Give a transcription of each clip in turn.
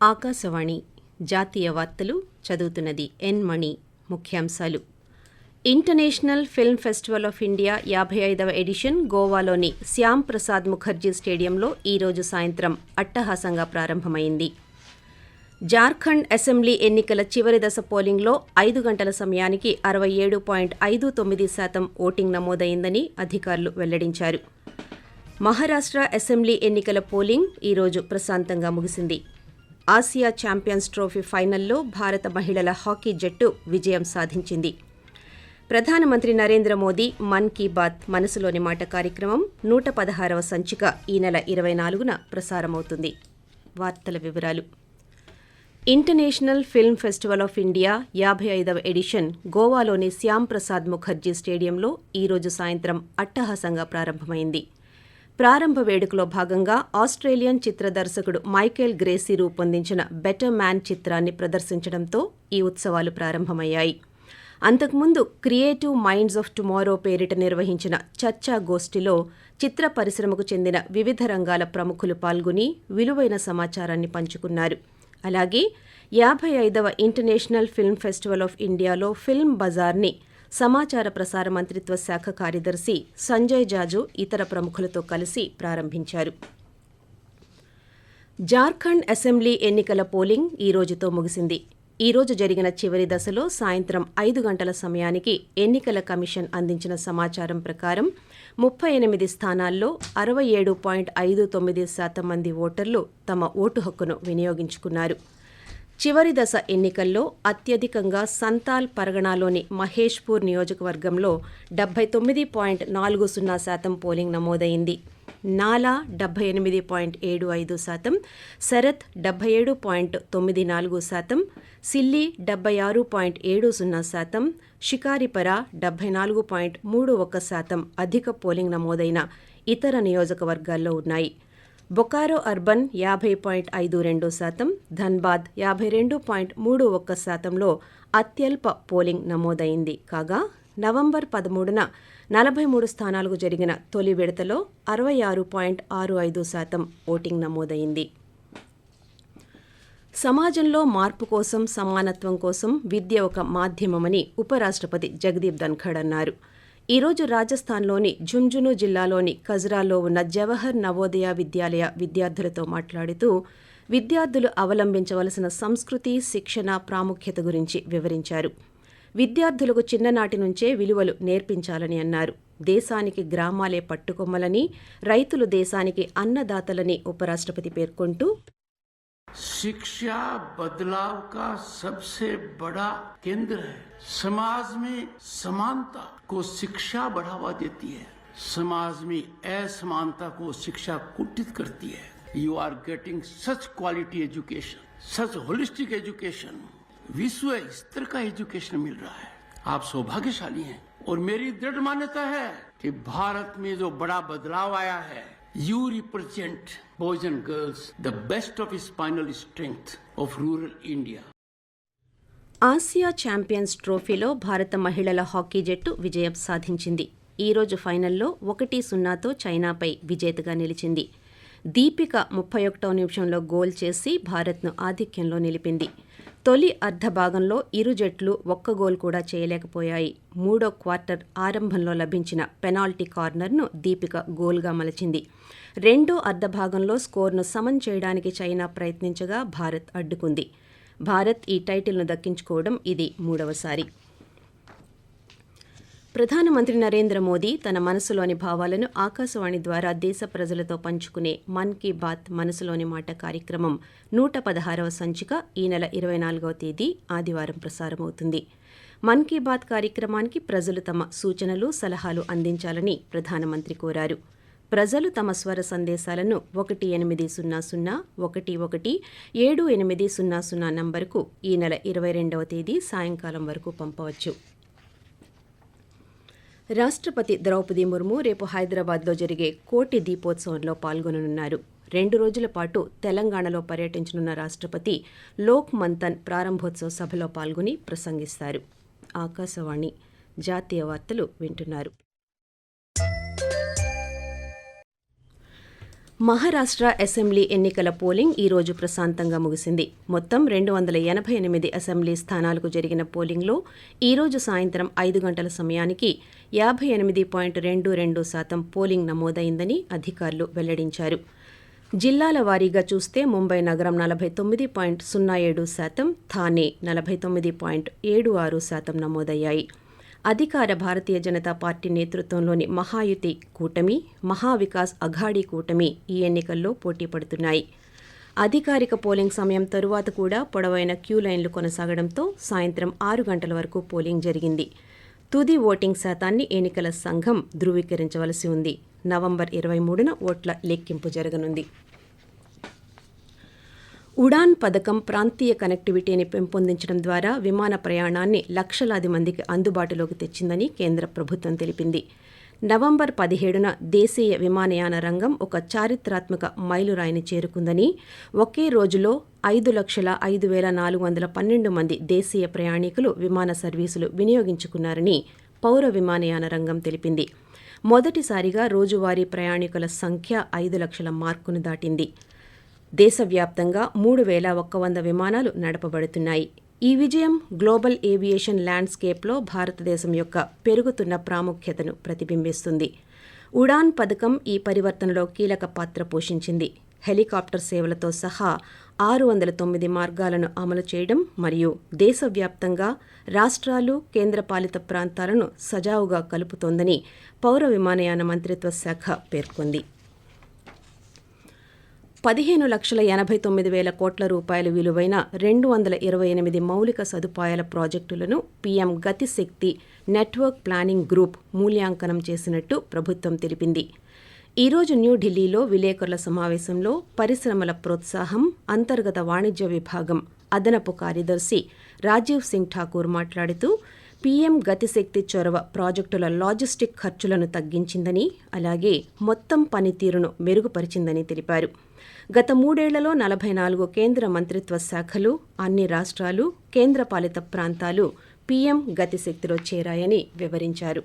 ఆకాశవాణి జాతీయ వార్తలు చదువుతున్నది ఎన్ మణి ముఖ్యాంశాలు. International film festival of India యాభై ఐదవ ఎడిషన్ గోవాలోని శ్యామ్ ప్రసాద్ ముఖర్జీ స్టేడియంలో ఈరోజు సాయంత్రం అట్టహాసంగా ప్రారంభమైంది. జార్ఖండ్ అసెంబ్లీ ఎన్నికల చివరి దశ పోలింగ్లో ఐదు గంటల సమయానికి అరవై ఏడు పాయింట్ ఐదు తొమ్మిది శాతం ఓటింగ్ నమోదైందని అధికారులు వెల్లడించారు. మహారాష్ట్ర అసెంబ్లీ ఎన్నికల పోలింగ్ ఈరోజు ప్రశాంతంగా ముగిసింది. ఆసియా ఛాంపియన్స్ ట్రోఫీ ఫైనల్లో భారత మహిళల హాకీ జట్టు విజయం సాధించింది. ప్రధానమంత్రి నరేంద్ర మోదీ మన్ కీ బాత్ మనసులోని మాట కార్యక్రమం నూట పదహారవ సంచిక ఈ నెల ఇరవై నాలుగున ప్రసారమవుతుంది. వార్తల వివరాలు. International film festival of India యాభై ఐదవ ఎడిషన్ గోవాలోని శ్యాంప్రసాద్ ముఖర్జీ స్టేడియంలో ఈరోజు సాయంత్రం అట్టహాసంగా ప్రారంభమైంది. ప్రారంభ వేడుకలో భాగంగా ఆస్ట్రేలియన్ చిత్ర దర్శకుడు మైకేల్ గ్రేసీ రూపొందించిన బెటర్ మ్యాన్ చిత్రాన్ని ప్రదర్శించడంతో ఈ ఉత్సవాలు ప్రారంభమయ్యాయి. అంతకుముందు క్రియేటివ్ మైండ్స్ ఆఫ్ టుమారో పేరిట నిర్వహించిన చర్చా గోష్ఠిలో చిత్ర పరిశ్రమకు చెందిన వివిధ రంగాల ప్రముఖులు పాల్గొని విలువైన సమాచారాన్ని పంచుకున్నారు. అలాగే యాభై ఐదవ ఇంటర్నేషనల్ ఫిల్మ్ ఫెస్టివల్ ఆఫ్ ఇండియాలో ఫిల్మ్ బజార్ని సమాచార ప్రసార మంత్రిత్వ శాఖ కార్యదర్శి సంజయ్ జాజు ఇతర ప్రముఖులతో కలిసి ప్రారంభించారు. జార్ఖండ్ అసెంబ్లీ ఎన్నికల పోలింగ్ ఈ రోజుతో ముగిసింది. ఈ రోజు జరిగిన చివరి దశలో సాయంత్రం ఐదు గంటల సమయానికి ఎన్నికల కమిషన్ అందించిన సమాచారం ప్రకారం ముప్పై ఎనిమిది స్థానాల్లో అరవై ఏడు పాయింట్ ఐదు తొమ్మిది శాతం మంది ఓటర్లు తమ ఓటు హక్కును వినియోగించుకున్నారు. చివరి దశ ఎన్నికల్లో అత్యధికంగా సంతాల్ పరగణాలోని మహేష్పూర్ నియోజకవర్గంలో డెబ్బై తొమ్మిది పాయింట్ నాలుగు సున్నా శాతం పోలింగ్ నమోదైంది. నాలా డెబ్బై ఎనిమిది పాయింట్ ఏడు ఐదు శాతం శరత్ డెబ్బై ఏడు పాయింట్ తొమ్మిది నాలుగు శాతం సిల్లి డెబ్బై ఆరు పాయింట్ ఏడు సున్నా శాతం షికారిపర డెబ్బై నాలుగు పాయింట్ మూడు ఒక్క శాతం అధిక పోలింగ్ నమోదైన ఇతర నియోజకవర్గాల్లో ఉన్నాయి. బొకారో అర్బన్ యాభై పాయింట్ ఐదు రెండు శాతం ధన్బాద్ యాభై రెండు పాయింట్ మూడు ఒక్క శాతంలో అత్యల్ప పోలింగ్ నమోదైంది. కాగా నవంబర్ పదమూడున నలభై మూడు స్థానాలకు జరిగిన తొలి విడతలో అరవై ఆరు పాయింట్ ఆరు ఐదు శాతం ఓటింగ్ నమోదైంది. సమాజంలో మార్పు కోసం సమానత్వం కోసం విద్య ఒక మాధ్యమమని ఉపరాష్ట్రపతి జగదీప్ ధన్ఖడ్ అన్నారు. ఈరోజు రాజస్థాన్లోని ఝుంఝును జిల్లాలోని కజ్రాలో ఉన్న జవహర్ నవోదయ విద్యాలయ విద్యార్థులతో మాట్లాడుతూ విద్యార్థులు అవలంబించవలసిన సంస్కృతి శిక్షణ ప్రాముఖ్యత గురించి వివరించారు. విద్యార్థులకు చిన్ననాటి నుంచే విలువలు నేర్పించాలని అన్నారు. దేశానికి గ్రామాలే పట్టుకొమ్మలని రైతులు దేశానికి అన్నదాతలని ఉపరాష్ట్రపతి పేర్కొంటూ शिक्षा बदलाव का सबसे बड़ा केंद्र है। समाज में समानता को शिक्षा बढ़ावा देती है। समाज में असमानता को शिक्षा कुटित करती है। You are getting such quality education such holistic education विश्व स्तर का एजुकेशन मिल रहा है। आप सौभाग्यशाली हैं। और मेरी दृढ़ मान्यता है कि भारत में जो बड़ा बदलाव आया है You represent boys and girls, the best of spinal strength of rural India. Asia champions ట్రోఫీలో భారత మహిళల హాకీ జట్టు విజయం సాధించింది. ఈ రోజు ఫైనల్లో ఒకటి సున్నాతో చైనాపై విజేతగా నిలిచింది. దీపిక ముప్పై ఒకటో నిమిషంలో గోల్ చేసి భారత్ను ఆధిక్యంలో నిలిపింది. తొలి అర్ధభాగంలో ఇరు జట్లు ఒక్క గోల్ కూడా చేయలేకపోయాయి. మూడో క్వార్టర్ ఆరంభంలో లభించిన పెనాల్టీ కార్నర్ను దీపిక గోల్గా మలచింది. రెండో అర్ధభాగంలో స్కోర్ను సమన్ చేయడానికి చైనా ప్రయత్నించగా భారత్ అడ్డుకుంది. భారత్ ఈ టైటిల్ను దక్కించుకోవడం ఇది మూడవసారి. ప్రధానమంత్రి నరేంద్ర మోదీ తన మనసులోని భావాలను ఆకాశవాణి ద్వారా దేశ ప్రజలతో పంచుకునే మన్ కీ బాత్ మనసులోని మాట కార్యక్రమం నూట పదహారవ సంచిక ఈ నెల ఇరవై నాలుగవ తేదీ ఆదివారం ప్రసారమవుతుంది. మన్ కీ బాత్ కార్యక్రమానికి ప్రజలు తమ సూచనలు సలహాలు అందించాలని ప్రధానమంత్రి కోరారు. ప్రజలు తమ స్వర సందేశాలను ఒకటి ఎనిమిది సున్నా సున్నా ఒకటి ఒకటి ఏడు ఎనిమిది సున్నా సున్నా నంబరుకు ఈ నెల ఇరవై రెండవ తేదీ సాయంకాలం వరకు పంపవచ్చు. రాష్ట్రపతి ద్రౌపది ముర్ము రేపు హైదరాబాద్లో జరిగే కోటి దీపోత్సవంలో పాల్గొననున్నారు. రెండు రోజుల పాటు తెలంగాణలో పర్యటించనున్న రాష్ట్రపతి లోక్ మంతన్ ప్రారంభోత్సవ సభలో పాల్గొని ప్రసంగిస్తారు. ఆకాశవాణి జాతీయ వార్తలు వింటున్నారు. మహారాష్ట్ర అసెంబ్లీ ఎన్నికల పోలింగ్ ఈ రోజు ప్రశాంతంగా ముగిసింది. మొత్తం రెండు వందల ఎనభై ఎనిమిది అసెంబ్లీ స్థానాలకు జరిగిన పోలింగ్లో ఈ రోజు సాయంత్రం ఐదు గంటల సమయానికి యాభై ఎనిమిది పాయింట్ రెండు రెండు శాతం పోలింగ్ నమోదైందని అధికారులు వెల్లడించారు. జిల్లాల వారీగా చూస్తే ముంబై నగరం నలభై తొమ్మిది పాయింట్ సున్నా ఏడు శాతం థానే నలభై తొమ్మిది పాయింట్ ఏడు ఆరు శాతం నమోదయ్యాయి. అధికార భారతీయ జనతా పార్టీ నేతృత్వంలోని మహాయుతి కూటమి మహావికాస్ అఘాడీ కూటమి ఈ ఎన్నికల్లో పోటీ పడుతున్నాయి. అధికారిక పోలింగ్ సమయం తరువాత కూడా పొడవైన క్యూ లైన్లు కొనసాగడంతో సాయంత్రం ఆరు గంటల వరకు పోలింగ్ జరిగింది. తుది ఓటింగ్ శాతాన్ని ఎన్నికల సంఘం ధృవీకరించవలసి ఉంది. నవంబర్ ఇరవై మూడున ఓట్ల లెక్కింపు జరగనుంది. ఉడాన్ పథకం ప్రాంతీయ కనెక్టివిటీని పెంపొందించడం ద్వారా విమాన ప్రయాణాన్ని లక్షలాది మందికి అందుబాటులోకి తెచ్చిందని కేంద్ర ప్రభుత్వం తెలిపింది. నవంబర్ పదిహేడున దేశీయ విమానయాన రంగం ఒక చారిత్రాత్మక మైలురాయిని చేరుకుందని ఒకే రోజులో ఐదు లక్షల ఐదు వేల నాలుగు వందల పన్నెండు మంది దేశీయ ప్రయాణికులు విమాన సర్వీసులు వినియోగించుకున్నారని పౌర విమానయాన రంగం తెలిపింది. మొదటిసారిగా రోజువారీ ప్రయాణికుల సంఖ్య ఐదు లక్షల మార్కును దాటింది. దేశవ్యాప్తంగా మూడు వేల ఒక్క వంద విమానాలు నడపబడుతున్నాయి. ఈ విజయం గ్లోబల్ ఏవియేషన్ ల్యాండ్స్కేప్లో భారతదేశం యొక్క పెరుగుతున్న ప్రాముఖ్యతను ప్రతిబింబిస్తుంది. ఉడాన్ పథకం ఈ పరివర్తనలో కీలక పాత్ర పోషించింది. హెలికాప్టర్ సేవలతో సహా ఆరు వందల తొమ్మిది మార్గాలను అమలు చేయడం మరియు దేశవ్యాప్తంగా రాష్ట్రాలు కేంద్రపాలిత ప్రాంతాలను సజావుగా కలుపుతోందని పౌర విమానయాన మంత్రిత్వ శాఖ పేర్కొంది. పదిహేను లక్షల ఎనభై తొమ్మిది వేల కోట్ల రూపాయల విలువైన రెండు వందల ఇరవై ఎనిమిది మౌలిక సదుపాయాల ప్రాజెక్టులను PM Gati Shakti network planning group మూల్యాంకనం చేసినట్టు ప్రభుత్వం తెలిపింది. ఈరోజు న్యూఢిల్లీలో విలేకరుల సమావేశంలో పరిశ్రమల ప్రోత్సాహం అంతర్గత వాణిజ్య విభాగం అదనపు కార్యదర్శి రాజీవ్ సింగ్ ఠాకూర్ మాట్లాడుతూ పీఎం గతిశక్తి చొరవ ప్రాజెక్టుల లాజిస్టిక్ ఖర్చులను తగ్గించిందని అలాగే మొత్తం పనితీరును మెరుగుపరిచిందని తెలిపారు. గత మూడేళ్ళలో నలభై నాలుగు కేంద్ర మంత్రిత్వ శాఖలు అన్ని రాష్ట్రాలు కేంద్రపాలిత ప్రాంతాలు పీఎం గతిశక్తిలో చేరాయని వివరించారు.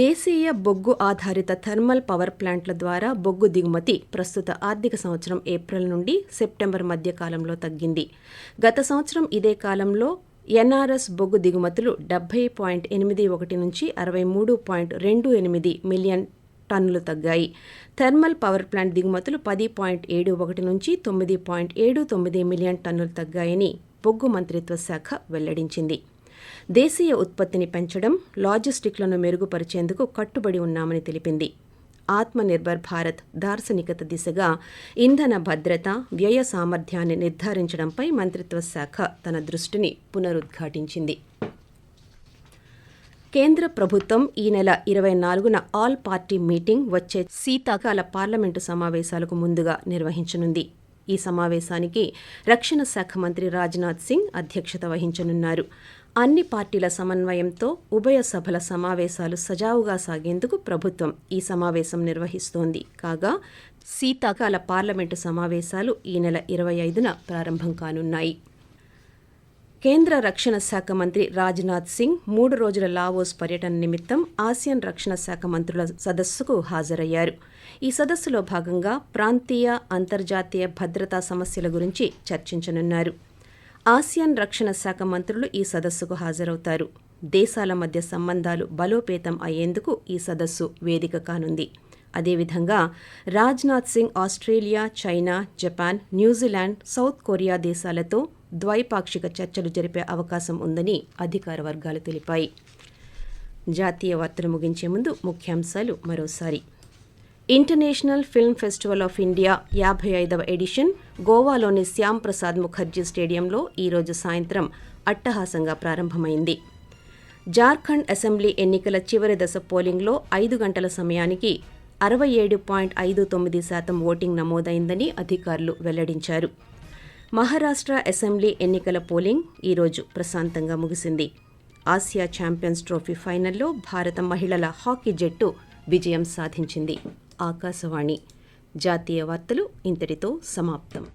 దేశీయ బొగ్గు ఆధారిత థర్మల్ పవర్ ప్లాంట్ల ద్వారా బొగ్గు దిగుమతి ప్రస్తుత ఆర్థిక సంవత్సరం ఏప్రిల్ నుండి సెప్టెంబర్ మధ్య కాలంలో తగ్గింది. గత సంవత్సరం ఇదే కాలంలో ఎన్ఆర్ఎస్ బొగ్గు దిగుమతులు డెబ్బై పాయింట్ ఎనిమిది ఒకటి నుంచి అరవై మూడు పాయింట్ రెండు ఎనిమిది మిలియన్ టన్నులు తగ్గాయి. థర్మల్ పవర్ ప్లాంట్ దిగుమతులు పది పాయింట్ ఏడు ఒకటి నుంచి తొమ్మిది పాయింట్ ఏడు తొమ్మిది మిలియన్ టన్నులు తగ్గాయని బొగ్గు మంత్రిత్వ శాఖ వెల్లడించింది. దేశీయ ఉత్పత్తిని పెంచడం లాజిస్టిక్లను మెరుగుపరిచేందుకు కట్టుబడి ఉన్నామని తెలిపింది. ఆత్మనిర్భర్ భారత్ దార్శనికత దిశగా ఇంధన భద్రత వ్యయ సామర్థ్యాన్ని నిర్ధారించడంపై మంత్రిత్వ శాఖ తన దృష్టిని పునరుద్ఘాటించింది. కేంద్ర ప్రభుత్వం ఈ నెల ఇరవై నాలుగున ఆల్ పార్టీ మీటింగ్ వచ్చే శీతాకాల పార్లమెంటు సమావేశాలకు ముందుగా నిర్వహించనుంది. ఈ సమావేశానికి రక్షణ శాఖ మంత్రి రాజ్నాథ్ సింగ్ అధ్యక్షత వహించనున్నారు. అన్ని పార్టీల సమన్వయంతో ఉభయ సభల సమావేశాలు సజావుగా సాగేందుకు ప్రభుత్వం ఈ సమావేశం నిర్వహిస్తోంది. కాగా శీతాకాల పార్లమెంటు సమావేశాలు ఈ నెల ఇరవై ఐదున ప్రారంభం కానున్నాయి. కేంద్ర రక్షణ శాఖ మంత్రి రాజ్నాథ్ సింగ్ మూడు రోజుల లావోస్ పర్యటన నిమిత్తం ఆసియన్ రక్షణ శాఖ మంత్రుల సదస్సుకు హాజరయ్యారు. ఈ సదస్సులో భాగంగా ప్రాంతీయ అంతర్జాతీయ భద్రతా సమస్యల గురించి చర్చించనున్నారు. ఆసియన్ రక్షణ శాఖ మంత్రులు ఈ సదస్సుకు హాజరవుతారు. దేశాల మధ్య సంబంధాలు బలోపేతం అయ్యేందుకు ఈ సదస్సు వేదిక కానుంది. అదేవిధంగా Rajnath Singh Australia China Japan New Zealand South Korea దేశాలతో ద్వైపాక్షిక చర్చలు జరిపే అవకాశం ఉందని అధికార వర్గాలు తెలిపాయి. జాతీయ వార్తలు ముగించే ముందు ముఖ్యాంశాలు మరోసారి. International film festival of India యాభై ఐదవ ఎడిషన్ గోవాలోని శ్యామ్ ప్రసాద్ ముఖర్జీ స్టేడియంలో ఈరోజు సాయంత్రం అట్టహాసంగా ప్రారంభమైంది. జార్ఖండ్ అసెంబ్లీ ఎన్నికల చివరి దశ పోలింగ్లో ఐదు గంటల సమయానికి అరవై ఏడు పాయింట్ ఐదు తొమ్మిది శాతం ఓటింగ్ నమోదైందని అధికారులు వెల్లడించారు. మహారాష్ట్ర అసెంబ్లీ ఎన్నికల పోలింగ్ ఈరోజు ప్రశాంతంగా ముగిసింది. ఆసియా ఛాంపియన్స్ ట్రోఫీ ఫైనల్లో భారత మహిళల హాకీ జట్టు విజయం సాధించింది. ఆకాశవాణి. జాతీయ వార్తలు ఇంతటితో సమాప్తం.